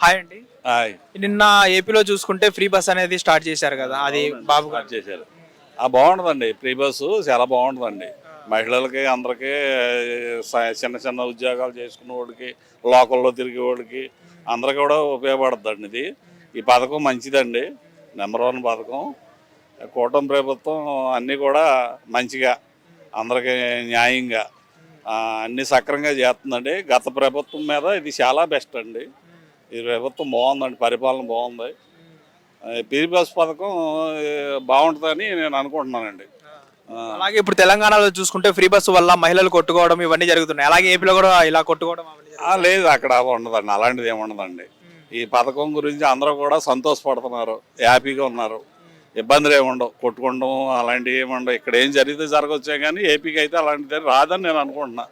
Hi అండి. Hi. నిన్న ఏపీలో చూసుకుంటే ఫ్రీ బస్ అనేది స్టార్ట్ చేశారు కదా అది బాబు గారు. చేశారు. ఆ బాగుంటుందండి ఫ్రీ బస్సు చాలా బాగుంటుందండి. మహిళలకి అందరికీ చిన్న చిన్న ఉద్యోగాలు చేసుకునే వాడికి లోకల్లో తిరిగే వాడికి అందరికీ కూడా ఉపయోగపడుతుందండి ఇది. ఈ పథకం మంచిదండి నెంబర్ వన్ పథకం. కూటమి ప్రభుత్వం అన్నీ కూడా మంచిగా అందరికీ న్యాయంగా అన్ని సక్రంగా చేస్తుందండి. గత ప్రభుత్వం మీద ఇది చాలా బెస్ట్ అండి. ఈ ప్రభుత్వం బాగుందండి పరిపాలన బాగుంది. పీరి బస్ పథకం బాగుంటుందని నేను అనుకుంటున్నానండి. అలాగే ఇప్పుడు తెలంగాణలో చూసుకుంటే ఫ్రీ బస్ వల్ల మహిళలు కొట్టుకోవడం ఇవన్నీ జరుగుతున్నాయి. అలాగే ఏపీలో కూడా ఇలా కొట్టుకోవడం లేదు అక్కడ ఉండదండి అలాంటిది ఏమి ఉండదండి. ఈ పథకం గురించి అందరూ కూడా సంతోషపడుతున్నారు హ్యాపీగా ఉన్నారు. ఇబ్బందులు ఏమి ఉండవు కొట్టుకోవడం అలాంటివి ఏమి ఉండవు. ఇక్కడ ఏం జరిగితే జరగవచ్చే కానీ ఏపీకి అయితే అలాంటిది రాదని నేను అనుకుంటున్నా.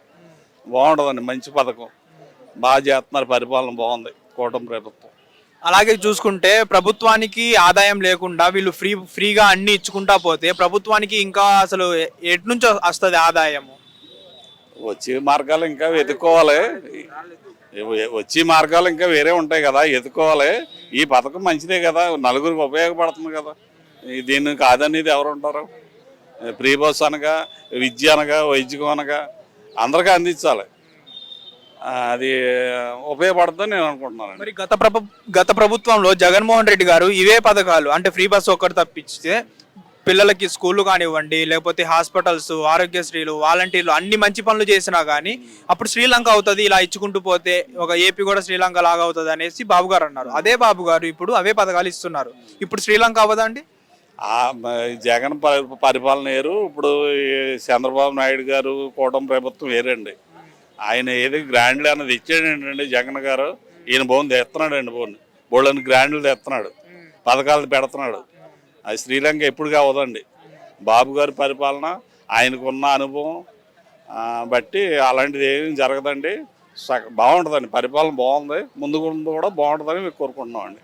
బాగుంటుందండి మంచి పథకం. బాగా చేస్తున్నారు పరిపాలన బాగుంది. కూటమి ప్రభుత్వం. అలాగే చూసుకుంటే ప్రభుత్వానికి ఆదాయం లేకుండా వీళ్ళు ఫ్రీ ఫ్రీగా అన్ని ఇచ్చుకుంటా పోతే ప్రభుత్వానికి ఇంకా అసలు ఎటు నుంచి వస్తుంది ఆదాయము? వచ్చే మార్గాలు ఇంకా వెతుక్కోవాలి. వచ్చే మార్గాలు ఇంకా వేరే ఉంటాయి కదా ఎత్తుకోవాలి ఈ పథకం మంచిదే కదా నలుగురికి ఉపయోగపడుతుంది కదా. దీన్ని కాదనేది ఎవరు ఉంటారు? ఫ్రీ బస్ అనగా విద్య అనగా వైద్యం అనగా అందరికీ అందించాలి. అది ఉపయోగపడుతుందని నేను అనుకుంటున్నాను మరి గత ప్రభు గత ప్రభుత్వంలో జగన్మోహన్ రెడ్డి గారు ఇవే పథకాలు అంటే ఫ్రీ బస్ ఒక్కటి తప్పిస్తే పిల్లలకి స్కూళ్ళు కానివ్వండి లేకపోతే హాస్పిటల్స్ ఆరోగ్యశ్రీలు వాలంటీర్లు అన్ని మంచి పనులు చేసినా కానీ అప్పుడు శ్రీలంక అవుతుంది ఇలా ఇచ్చుకుంటూ పోతే ఒక ఏపీ కూడా శ్రీలంక లాగా అవుతుంది అనేసి బాబు గారు అన్నారు. అదే బాబు గారు ఇప్పుడు అవే పథకాలు ఇస్తున్నారు. ఇప్పుడు శ్రీలంక అవ్వదండి జగన్ పరి- పరిపాలన వేరు ఇప్పుడు చంద్రబాబు నాయుడు గారు కూటమి ప్రభుత్వం వేరండి. ఆయన ఏది గ్రాండ్లు అన్నది ఇచ్చాడు ఏంటండి జగన్ గారు. ఈయన బోన్ తెస్తున్నాడు అండి బోన్. బోళ్ళని గ్రాండ్లు తెస్తున్నాడు. పథకాలు పెడుతున్నాడు. అది శ్రీలంక ఎప్పుడు కావదండి. బాబు గారి పరిపాలన ఆయనకున్న అనుభవం బట్టి అలాంటిది ఏం జరగదండి. సగ- బాగుంటుందండి. పరిపాలన బాగుంది. ముందు కూడా బాగుంటుందని మేము కోరుకుంటున్నామండి.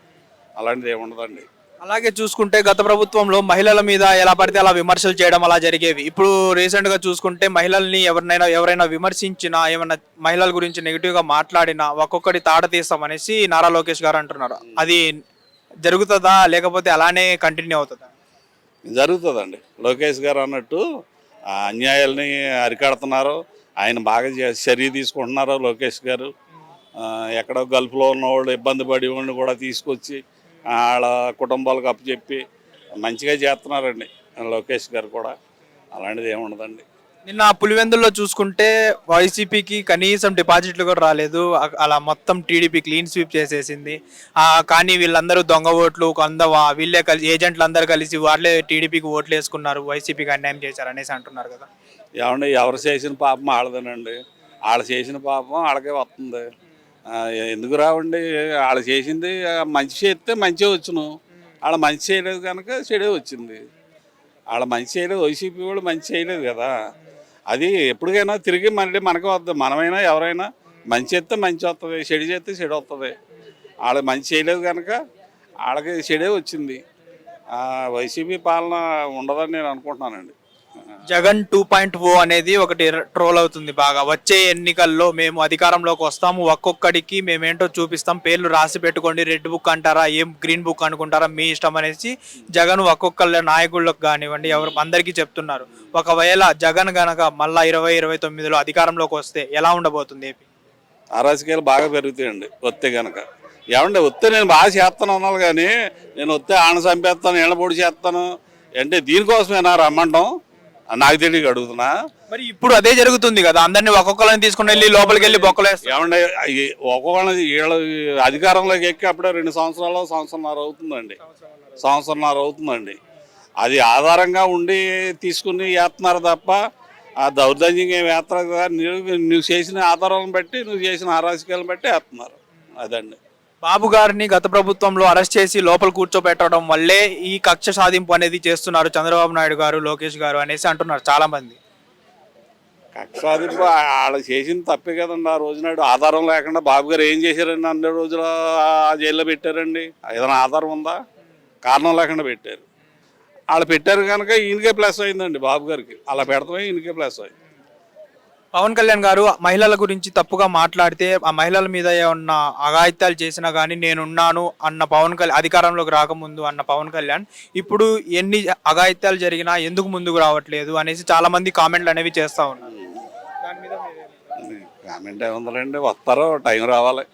అలాంటిది ఏమి ఉండదండి. అలాగే చూసుకుంటే గత ప్రభుత్వంలో మహిళల మీద ఎలా పడితే అలా విమర్శలు చేయడం అలా జరిగేవి. ఇప్పుడు రీసెంట్గా చూసుకుంటే మహిళల్ని ఎవరినైనా ఎవరైనా విమర్శించినా ఏమైనా మహిళల గురించి నెగిటివ్గా మాట్లాడినా ఒక్కొక్కటి తాట తీస్తామనేసి నారా లోకేష్ గారు అంటున్నారు. అది జరుగుతుందా? లేకపోతే అలానే కంటిన్యూ అవుతుందా? జరుగుతుందండి. లోకేష్ గారు అన్నట్టు ఆ అన్యాయాల్ని అరికడుతున్నారు. ఆయన బాగా చర్య తీసుకుంటున్నారు లోకేష్ గారు. ఎక్కడో గల్ఫ్లో ఉన్న వాళ్ళు ఇబ్బంది పడి వాళ్ళని కూడా తీసుకొచ్చి వాళ్ళ కుటుంబాలకు అప్పచెప్పి మంచిగా చేస్తున్నారండి లోకేష్ గారు కూడా. అలాంటిది ఏముండదండి నిన్న పులివెందుల్లో చూసుకుంటే వైసీపీకి కనీసం డిపాజిట్లు కూడా రాలేదు. అలా మొత్తం టీడీపీ క్లీన్ స్వీప్ చేసేసింది. ఆ, కానీ వీళ్ళందరూ దొంగ ఓట్లు కొంద వీళ్ళే కలిసి ఏజెంట్లు అందరూ కలిసి వాళ్ళే టీడీపీకి ఓట్లు వేసుకున్నారు. వైసీపీకి అన్యాయం చేశారు అనేసి అంటున్నారు కదా. ఏమండి ఎవరు చేసిన పాపం వాళ్ళదేనండి. వాళ్ళు చేసిన పాపం వాళ్ళకే వస్తుంది. ఎందుకు రావండి? వాళ్ళు చేసింది మంచి చేస్తే మంచిగా వచ్చును. వాళ్ళ మంచి చేయలేదు కనుక చెడే వచ్చింది. వాళ్ళ మంచి చేయలేదు వైసీపీ వాళ్ళు మంచి చేయలేదు కదా. అది ఎప్పటికైనా తిరిగి మళ్ళీ మనకే వద్దు. మనమైనా ఎవరైనా మంచి చేస్తే మంచి వస్తుంది చెడు చేస్తే చెడు వస్తుంది వాళ్ళు మంచి చేయలేదు కనుక వాళ్ళకి చెడే వచ్చింది. వైసీపీ పాలన ఉండదని నేను అనుకుంటున్నానండి. జగన్ టూ పాయింట్ ఓ అనేది ఒకటి ట్రోల్ అవుతుంది బాగా. వచ్చే ఎన్నికల్లో మేము అధికారంలోకి వస్తాము. ఒక్కొక్కడికి మేమేంటో చూపిస్తాం. పేర్లు రాసి పెట్టుకోండి. రెడ్ బుక్ అంటారా ఏం గ్రీన్ బుక్ అనుకుంటారా మీ ఇష్టం అనేసి జగన్ ఒక్కొక్కళ్ళ నాయకులకు కానివ్వండి ఎవరు అందరికీ చెప్తున్నారు. ఒకవేళ జగన్ గనక మళ్ళా ఇరవై ఇరవై తొమ్మిదిలో అధికారంలోకి వస్తే ఎలా ఉండబోతుంది ఏపీ? అరాజకీయాలు బాగా పెరుగుతాయండి. వస్తే గనక. ఏమంటే వస్తే నేను బాగా చేస్తాను అన్నారు కానీ నేను వస్తే ఆన చంపేస్తాను ఏళ్ళ పొడి చేస్తాను. అంటే దీనికోసమేనా రమ్మంటాం? నాకు తెలియక అడుగుతున్నా. మరి ఇప్పుడు అదే జరుగుతుంది కదా అందరినీ ఒక్కొక్కరిని తీసుకుని వెళ్ళి లోపలికి వెళ్ళి బొక్కలు ఏమంటే ఒక్కొక్క వీళ్ళ అధికారంలోకి ఎక్కి అప్పుడే రెండు సంవత్సరాలు సంవత్సరంన్నర అవుతుందండి. సంవత్సరంన్నర అవుతుందండి. అది ఆధారంగా ఉండి తీసుకుని వేస్తున్నారు తప్ప ఆ దౌర్జన్యంగా వేస్తారు కదా నువ్వు చేసిన ఆధారాలను బట్టి నువ్వు చేసిన అరాజకీయాలను బట్టి వేస్తున్నారు. అదండి. బాబు గారిని గత ప్రభుత్వంలో అరెస్ట్ చేసి లోపల కూర్చోబెట్టడం వల్లే ఈ కక్ష సాధింపు అనేది చేస్తున్నారు చంద్రబాబు నాయుడు గారు లోకేష్ గారు అనేసి అంటున్నారు చాలా మంది కక్షాదింపు వాళ్ళు చేసిన తప్పే కదండి ఆ రోజునాడు ఆధారం లేకుండా బాబు గారు ఏం చేశారండి అన్ని రోజులు ఆ జైల్లో పెట్టారండి? ఏదైనా ఆధారం ఉందా? కారణం లేకుండా పెట్టారు. వాళ్ళు పెట్టారు కనుక ఈయనకే ప్లస్ అయిందండి బాబు గారికి. అలా పెడతామే ఈయనకే ప్లస్ అయింది. పవన్ కళ్యాణ్ గారు మహిళల గురించి తప్పుగా మాట్లాడితే ఆ మహిళల మీద ఉన్న అఘాయిత్యాలు చేసినా కానీ నేనున్నాను అన్న పవన్ కళ్యాణ్ అధికారంలోకి రాకముందు అన్న పవన్ కళ్యాణ్ ఇప్పుడు ఎన్ని అఘాయిత్యాలు జరిగినా ఎందుకు ముందుకు రావట్లేదు అనేసి చాలా మంది కామెంట్లు అనేవి చేస్తా ఉన్నారు. దాని మీద కామెంట్ ఏముందండి వస్తారు టైం రావాలి.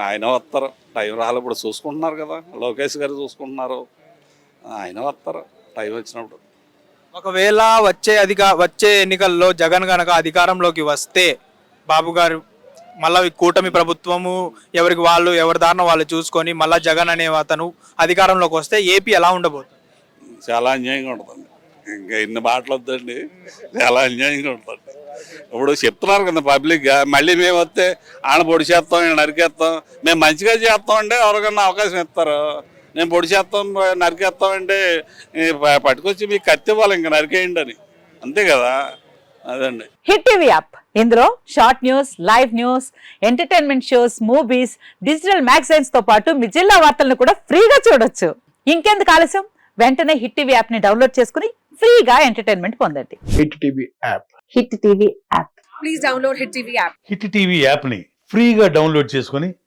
ఆయన వస్తారు. టైం రావాలి ఇప్పుడు చూసుకుంటున్నారు కదా. లోకేష్ గారు చూసుకుంటున్నారు. ఆయన వస్తారు టైం వచ్చినప్పుడు. ఒకవేళ వచ్చే అధిక వచ్చే ఎన్నికల్లో జగన్ గనక అధికారంలోకి వస్తే బాబు గారు మళ్ళీ కూటమి ప్రభుత్వము ఎవరికి వాళ్ళు ఎవరి దారిన వాళ్ళు చూసుకొని మళ్ళీ జగన్ అనే అతను అధికారంలోకి వస్తే ఏపీ ఎలా ఉండబోతుంది? చాలా అన్యాయంగా ఉంటుందండి. ఇంకా ఇన్ని మాటలు వద్దండి చాలా అన్యాయంగా ఉంటుంది ఇప్పుడు చెప్తున్నారు కదా పబ్లిక్గా మళ్ళీ మేము వస్తే ఆడ పొడి చేస్తాం నరికేస్తాం మేము మంచిగా చేస్తాం అంటే ఎవరికన్నా అవకాశం ఇస్తారు. నేను పొడి చేస్తాం నరికేస్తాం అంటే ఈ ప- పట్టుకొచ్చి మీకు కత్తి ఇవ్వాలి ఇంకా నరికేయండి అని. అంతే కదా? అదండి. Hit TV app. ఇందులో short news live news entertainment shows movies digital మ్యాగజైన్స్తో పాటు మీ జిల్లా వార్తలను కూడా ఫ్రీగా చూడొచ్చు. ఇంకెందుకు ఆలస్యం? వెంటనే హిట్ టీవీ యాప్ని డౌన్లోడ్ చేసుకుని ఫ్రీగా ఎంటర్టైన్మెంట్ పొందండి. Hit TV app. Hit TV app. Please download Hit TV app. Hit TV యాప్ని ఫ్రీగా డౌన్లోడ్ చేసుకొని